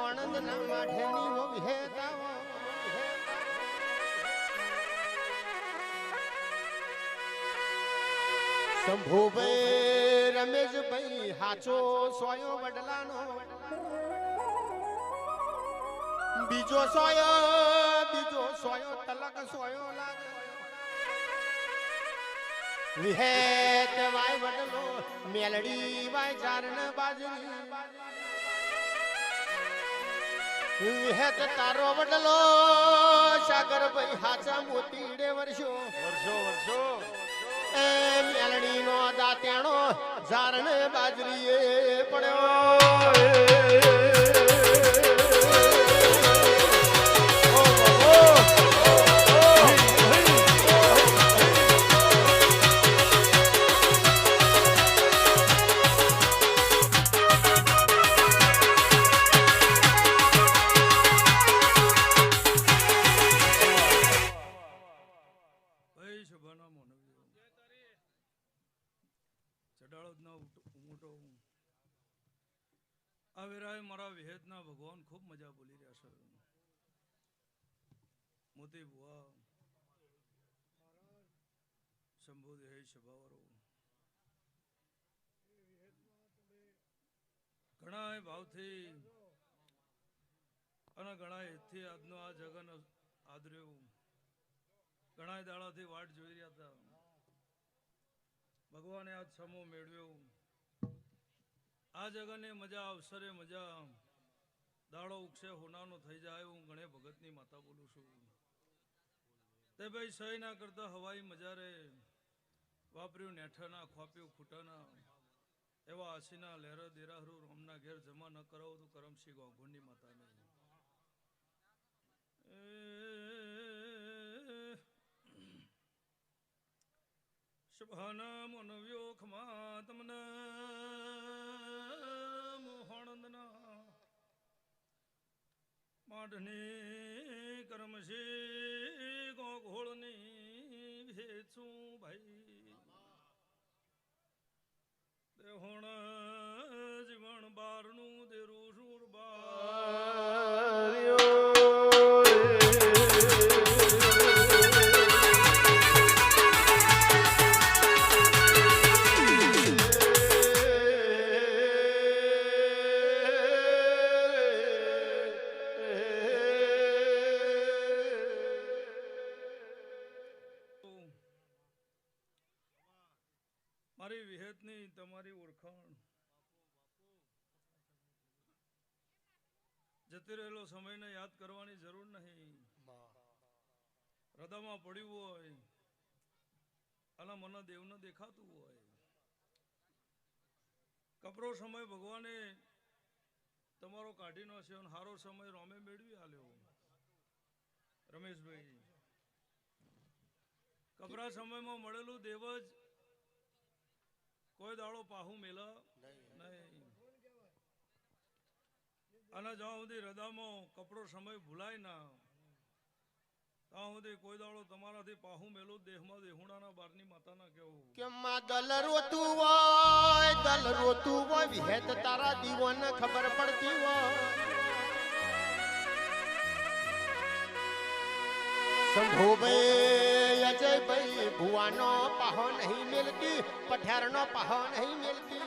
હોણંદ ના માઠેની વો વિહેતા શંભુભાઈ રમેશભાઈ હાચો સોયો વડલાનો. બીજો સોયો બીજો સોયો, તલક સોયો લાગે. વિહેત વડલો, મેલડી વાય ચારણ બાજરી. વિહેત તારો વડલો સાગરભાઈ હાચા મોતીડે વર્ષો વર્ષો વર્ષો એ મેલણી નો દાતેણો ઝારણ બાજરીએ પડ્યો. આ વેરાએ મારા વિહેદના ભગવાન ખૂબ મજા બોલી રહ્યા છે. મોતી બુઆ શંભુ હે સભાવારો ઘણા ભાવથી અને ઘણા હેતથી આજનો આ જગન આદર્યો. ઘણા દાડાથી વાટ જોઈ રહ્યા હતા. ભગવાને આજ સમો મેળવ્યો. આ જગને મજા અવસરે મજા દાડો ઉગશે, હોનાનો થઈ જાય, હું ગણે ભગતની માતા બોલું છું. તે ભાઈ સહી ના કરતા હવાઈ મજા રે. વાપર્યું નેઠાના, ખોપ્યું ખૂટાના. એવા આશીના, લહેર દેરાહરુ, રોમના ઘેર જમા ન કરાવો તો કરમસિંહ ગોંઘુંડી માતાને. શુભાના મનવ્યો ખમા તમને માઢની કરમશી ગોઘોળની ભેચું ભાઈ. દેહોણ જતી રહેલો સમયને યાદ કરવાની જરૂર નહીં. હૃદયમાં પડ્યું હોય અને મને દેવને દેખાતું હોય. કપરો સમય ભગવાને તમારો કાઢીનો છે અને સારો સમય રોમે મેળવી આલ્યો. રમેશભાઈ, કપરા સમયમાં મળેલું દેવ જ કોઈ દાડો પાહુ મેલા નહીં અને જ્યાં સુધી હૃદયમાં કપડો સમય ભૂલાય ના, ત્યાં સુધી કોઈ દાડો તમારાથી પાહુ મેલું દેહમાં દેહુણાના બારની માતાના કેવું કે દલ રોતું હોય? દલ રોતું હોય, વિહેત તારા દીવાને ખબર પડતી હોય. શંભુભાઈ અજયભાઈ ભુવાનો પાહો નહીં મેલતી, પઠારનો પાહો નહીં મિલતી.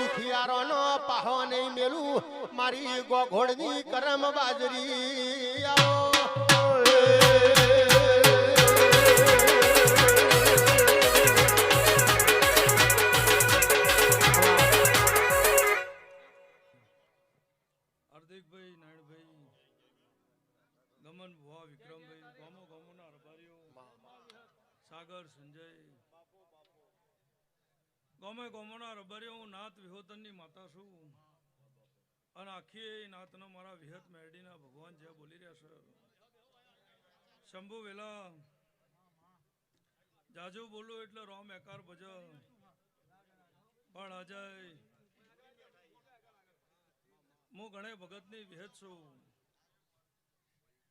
તો તો પાહો નહીં મેલું. મારી ગોઘોડની કરમ બાજરી. સાગર સંજય ગામે ગામોના રબારીઓ હું નાથ વિહોતનની માતા છું. અને આખી નાતનો મારા વિહત મેરડીના ભગવાન જે બોલી રહ્યા છે. શંભુ વેલા, જાજુ બોલું એટલે રોમ એકાર ભજ. પણ અજય હું ઘણે ભગતની વિહત છું.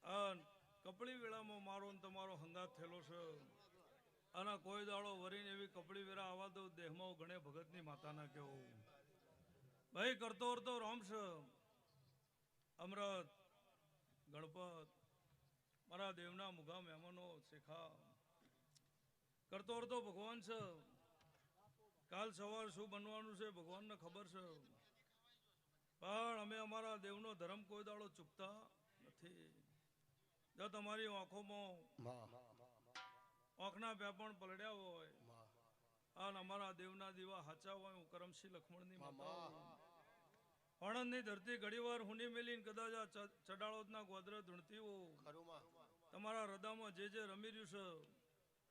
આ કપડી વેળામાં મારો ને તમારો હંગાત થયેલો છે. અને કોઈ દાડો વરીને એવી કપડી વેરા આવા દઉં, દેહમાં ગણે ભગતની માતાના કેવું. ભાઈ કરતો કરતો રોમશ અમૃત, ગણપત, મારા દેવના મુગા મહેમાનો, શેખા. કરતો કરતો ભગવાન છે. કાલ સવાર શું બનવાનું છે ભગવાનને ખબર છે. પણ અમે અમારા દેવનો ધર્મ કોઈ દાડો ચૂકતા નથી. જો તમારી આંખોમાં આંખના વ્યાપણ પલડ્યા હોય. અને અમારા દેવના દીવા હાચા હોય હું કરમશી લક્ષ્મણની માતા આણંદની ધરતી ઘડીવાર હુની મેલીને કદાચ આ ચડાળોદના ગોદરે ધૂણતી હો તમારા હૃદયમાં જે જે રમી રહ્યું છે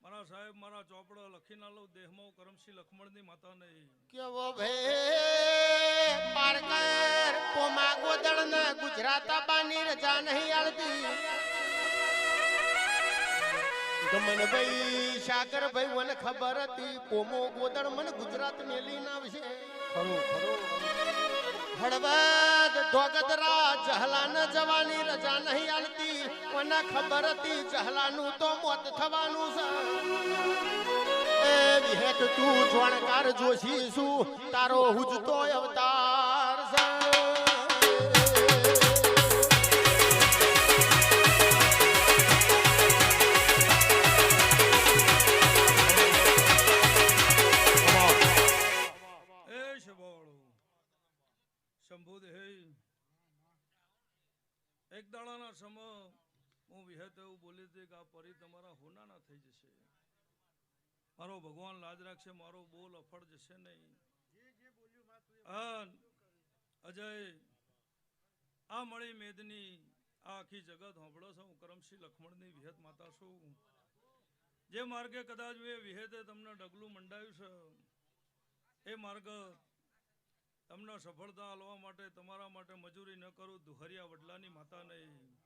મારા સાહેબ મારા ચોપડો લખી ના લો દેહમાં કરમસિંહ લખમણની માતા નહીં. કેવો ભે પારકર પોમા ગોદળ ને ગુજરાતા બાની રજા નહીં આલતી. ગમન ભાઈ શાકર ભાઈ મને ખબર હતી કોમો ગોદળ મને ગુજરાત મેલી ના આવશે નહીં આલતી. મને ખબર હતી, જહલાનું તો મોત થવાનું છે. એ વિહેત તું, જોણકાર જોશી શું? તારો હુજતો અવતાર હે. એક દાડાના સમય હું વિહત એવું બોલી હતી કે આ પરી તમારા હોનાના થઈ જશે. મારો ભગવાન લાજ રાખશે, મારો બોલ અફળ જશે નહીં. અજય, આ મળી મેદની આ આખી જગત હોંભળો છો. હું કરમશ્રી લખમણની વિહત માતા છું. જે માર્ગે કદાચ મેં વિહેતે તમને ડગલું મંડાયું છે. એ માર્ગ તમને સફળતા આલવા માટે, તમારા માટે મજૂરી ન કરું, દુહરિયા વડલાની માતા નહીં.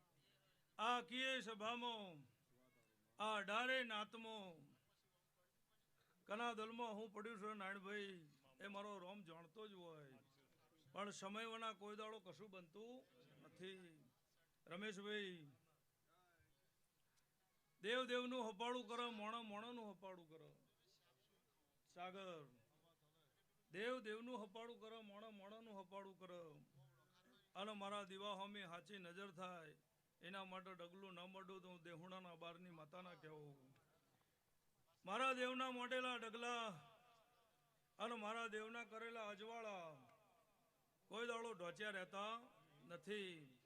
આ કીએ સભામાં, આ અઢારે નાતમો કના દલમાં હું પડ્યું છું નાયણભાઈ, એ મારો રોમ જાણતો જ હોય. પણ સમય વના કોઈ દાડો કશું બનતું નથી. રમેશભાઈ દેવ દેવનું હપાડું કરો, મોણ મોણોનું હપાડું કરો. સાગર દેવ દેવનું હપાડું કરો, મણ મોણાનું હપાડું કરો. અને મારા દીવા હોમી હાચી નજર થાય. એના માટે ડગલું ન મળું તો હું દેહુણાના બારની માતાના કહેવું મારા દેવના મોટેલા ડગલા અને મારા દેવના કરેલા અજવાળા કોઈ દાડો ઢોચ્યા રહેતા નથી.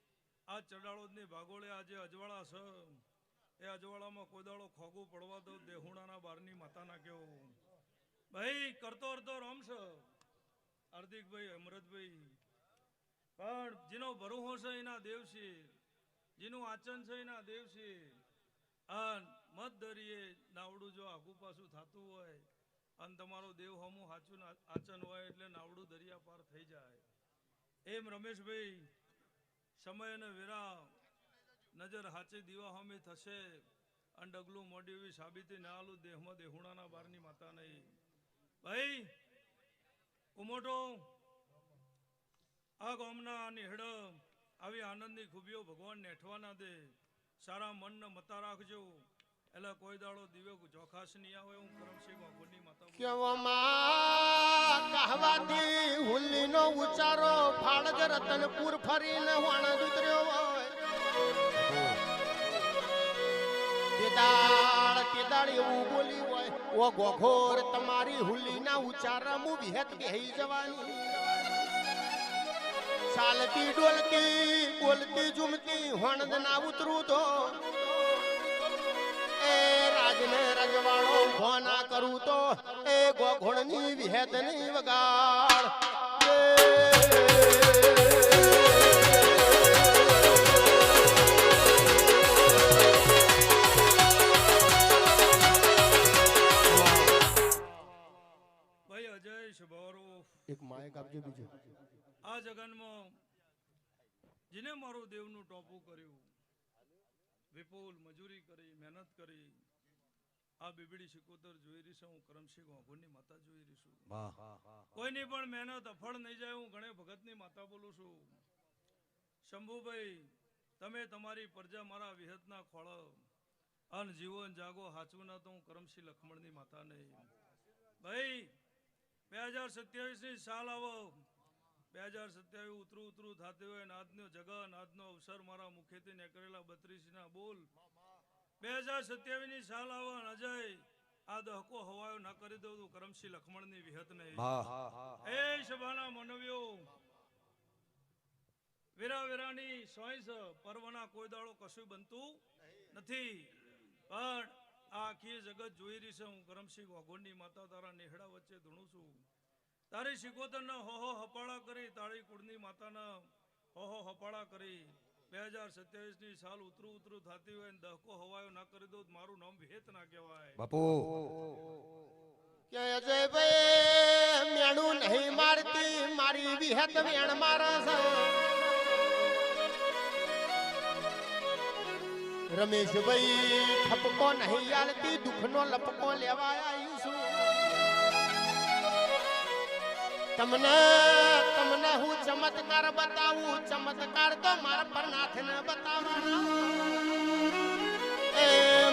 આ ચડાળોદની ભાગોળે આજે અજવાળા છે એ અજવાળામાં કોઈ દાડો ખોગું પડવા દો દેહુણાના બારની માતાના કેવું ભાઈ, કરતો કરતો રોમ હાર્દિકભાઈ, અમરતભાઈ. પણ જેનો ભરોહો છે એના દેવ છે જેનું આચન છે એના દેવ છે અન મત દરિયે નાવડું જો આગુ પાછું થતું હોય, અને તમારો દેવ હમું સાચું આચન હોય એટલે નાવડું દરિયા પાર થઈ જાય. એમ રમેશભાઈ, સમય અને વિરામ, નજર હાચે દીવા હમે થશે, અને ડગલું મોડી એવી સાબિતી ના આલું દેહમાં દેહુણાના બારની માતા નહીં. ભાઈ, ઉમોટો, આ ગામના નિહડ, આવી આનંદની ખૂબીઓ ભગવાન નેઠવાના દે. સારા મનને મતા રાખજો. એટલે કોઈ દાડો દિવ્ય જોખાશ નહીં આવે હું કરમસિંહ બાપુની માતા. કેવો માં કહેવાથી હુલ્લીનો ઉચારો ફાળજ રતનપુર ફરીને વાણ ઉતર્યો કેદાળ કેદાળ એવું બોલી હોય ઓ ગોઘોર તમારી હુલ્લીના ઉચારા મુ વિહત બેહી જવાની. ચાલતી ડોલતી, બોલતી ઝુમતી હણદ ના ઉતરું તો. એ રાજને રજવાળો ઊભો ના કરું તો, એ ગોઘોડની વિહેદની વગાડ. ભાઈ એક માયક આપજો બીજો. આ જગનમાં જેને મારું દેવનું ટોપું કર્યું વિપુલ મજૂરી કરી મહેનત કરી આ બીબડી શિકોતર જોઈ રહી છું હું કરમસિંહ વાઘોરની માતા જોઈ રહી છું. કોઈની પણ મહેનત અફળ નહીં જાય હું ગણે ભગતની માતા બોલું છું. શંભુભાઈ તમે તમારી પ્રજા મારા વિહતના ખોળ. અન જીવન જાગો હાચવું ના તો હું કરમસિંહ લખમણની માતા નહીં. ભાઈ બે હજાર સત્યાવીસની સાલ આવો. બે હજાર સત્યાવીસ ઉતરું ઉતરું થતી હોય નાદનો જગા નાદનો અવસર મારા મુખેથી નીકળેલા બત્રીસના બોલ. બે હજાર સત્યાવીસની સાલ આવો અજય આ દહકો હવાયો ના કરી દઉં તું કરમશી લખમણની વિહત નહીં. એ સભાના મનવ્યો વેરા વેરાની સોયસ પર્વના કોઈ દાડો કશું બનતું નથી. પણ આ આખી જગત જોઈ રહી છે. હું કરમસિંહ વાઘોડની માતા તારા નેહડા વચ્ચે ધૂણું છું. તારી શિકોતરના હો હો હપાળા કરી તારી કુળની માતાના હો હો હપાળા કરી. બે હજાર સત્યાવીસની સાલ ઉતરું ઉતરું થતી હોય ને દહકો હવાયો ના કરી દો તો મારું નામ ભેત ના કહેવાય. બાપુ. કે અજયભાઈ મેણું નહીં મારતી મારી વિહત વેણ મારે રમેશભાઈ ઠપકો નહીં આલતી દુઃખનો લપકો લેવા આવી છું. તમને તમને હું ચમત્કાર બતાવું ચમત્કાર તો મારા પરનાથને બતાવવાનો. એ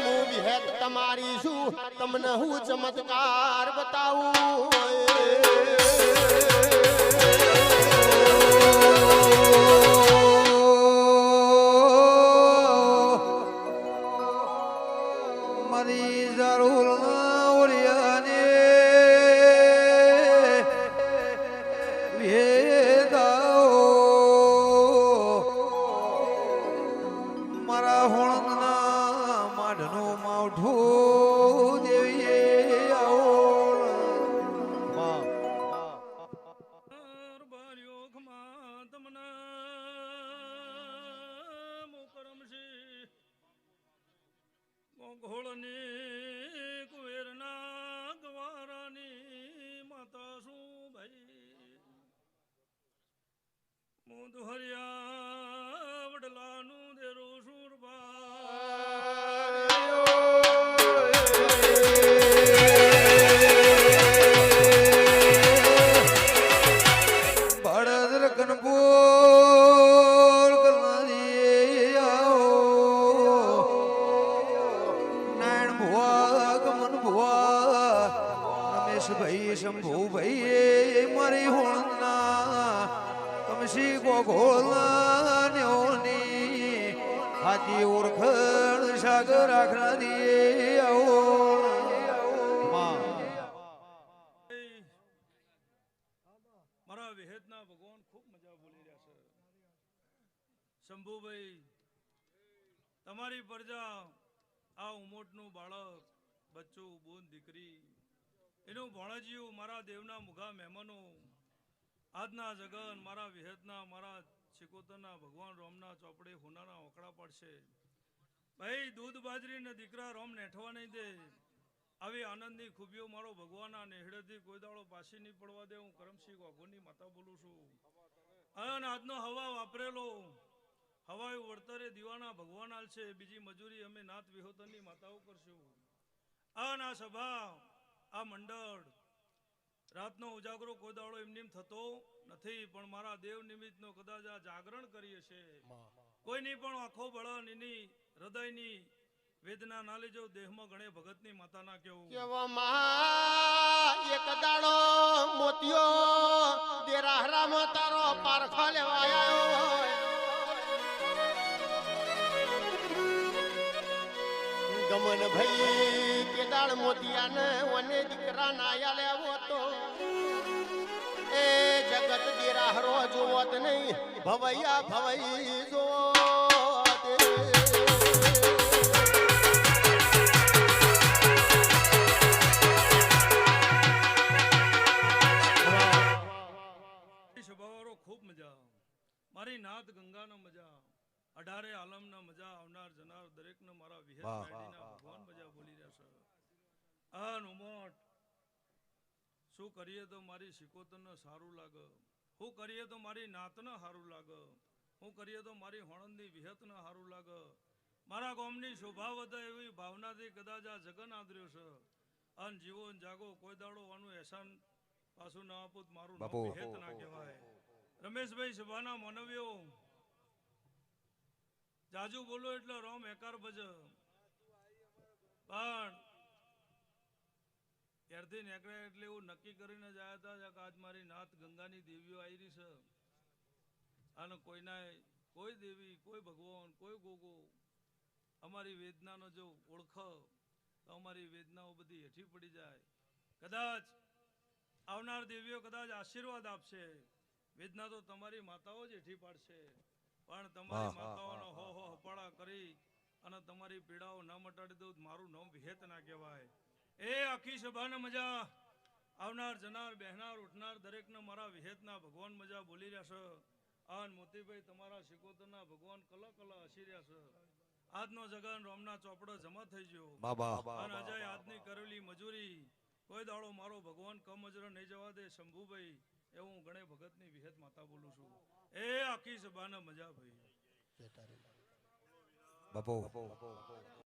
હું વિહેત તમારી છું તમને હું ચમત્કાર બતાવું. રમેશભાઈ શંભુભાઈ મારી હોણના કમસી ન્યોની હાથી ઓળખણ સાગર આખનારી આવો. મારા વિહેદના ભગવાન ખૂબ મજા બોલી શંભુભાઈ, તમારી પ્રજા આ ઉમોટનું બાળક, બચ્ચું, બોન, દીકરી એનું ભણજીઓ મારા દેવના મુઘા મહેમાનો, આજના જગન, મારા વિહતના, મારા શિકોતરના ભગવાન રોમના ચોપડે હોનાના ઓકળા પડશે. ભાઈ, દૂધ બાજરીને દીકરા રોમ નેઠવા નહીં દે. આવી આનંદની ખૂબીઓ મારો ભગવાનના નેહડેથી કોઈ દાડો પાછી નહીં પડવા દે. હું કરમસિંહ વાઘોની માતા બોલું છું. અને આજનો હવા વાપરેલો. હવાયું વળતરે દીવાના ભગવાન આલશે. બીજી મજૂરી અમે નાથ વિહોતરની માતાઓ કરશું. અને આ સભા આ મંડળ રાતનો ઉજાગરો કોઈ દાડો એમનેમ થતો નથી, પણ મારા દેવ નિમિત્તનો કદાચ આ જાગરણ કરીએ છે કોઈની પણ આંખો બળન, એની હૃદયની વેદના ના લેજો દેહમાં ગણે ભગતની માતા ના કેવું કેવામાં એક દાડો મોતિયો દેરાહરામાં તારો પારખો લેવા આવ્યો. ગમન ભાઈ તે દાડ મોતિયાને વને દીકરા નાયા લેવો તો એ જગત દેરાહરો જોવત નહીં ભવૈયા ભવઈ જોત મારી ખૂબ મજા મારી નાથ ગંગાનો મજા અઢારે આલમના મજા આવનાર જનાર દરેકને મારા વિહેત ભગવાન મજા આ નુમોટ શું કરીએ તો મારી શિકોતરને સારું લાગે? શું કરીએ તો મારી નાતને સારું લાગે? શું કરીએ તો મારી હોણંદની વિહતને સારું લાગે? મારા ગામની શોભા વધે એવી ભાવનાથી કદાચ આ જગન આદર્યો છે અન જીવો જાગો કોઈ દાડો આનું એહસાન પાછું ના આપું મારું. વિહેત ના કહેવાય. રમેશભાઈ સભાના માનવ્યો જાજુ બોલો એટલે રોમ એકાર ભજ. ત્યારથી નીકળ્યા એટલે એવું નક્કી કરીને જ આવ્યા હતા કે આજ મારી નાથ ગંગાની દેવીઓ આવી છે. અને કોઈના કોઈ દેવી કોઈ ભગવાન કોઈ ગોગો અમારી વેદનાનો જો ઓળખ તો અમારી વેદનાઓ બધી હેઠી પડી જાય. કદાચ આવનાર દેવીઓ કદાચ આશીર્વાદ આપશે. વેદના તો તમારી માતાઓ જ હેઠી પાડશે. પણ તમારી માતાઓનો હો હો હપાળા કરી અને તમારી પીડાઓ ન મટાડી દઉં મારું નામ ભેત ના કહેવાય. એ આખી સભાને મજા. આવનાર જનાર બેહનાર ઉઠનાર દરેકને મારા વિહેતના ભગવાન મજા બોલી રહ્યા છે. આન મોતીભાઈ તમારા શિકોતરના ભગવાન કલા કલા હસી રહ્યા છે. આજનો જગન રોમના ચોપડો જમા થઈ ગયો. અને અજય આજની કરેલી મજૂરી. કોઈ દાડો મારો ભગવાન કમજરો નહીં જવા દે શંભુભાઈ એવું હું ગણે ભગતની વિહેત માતા બોલું છું. એ આખી સભાને મજા ભાઈ. બાપુ.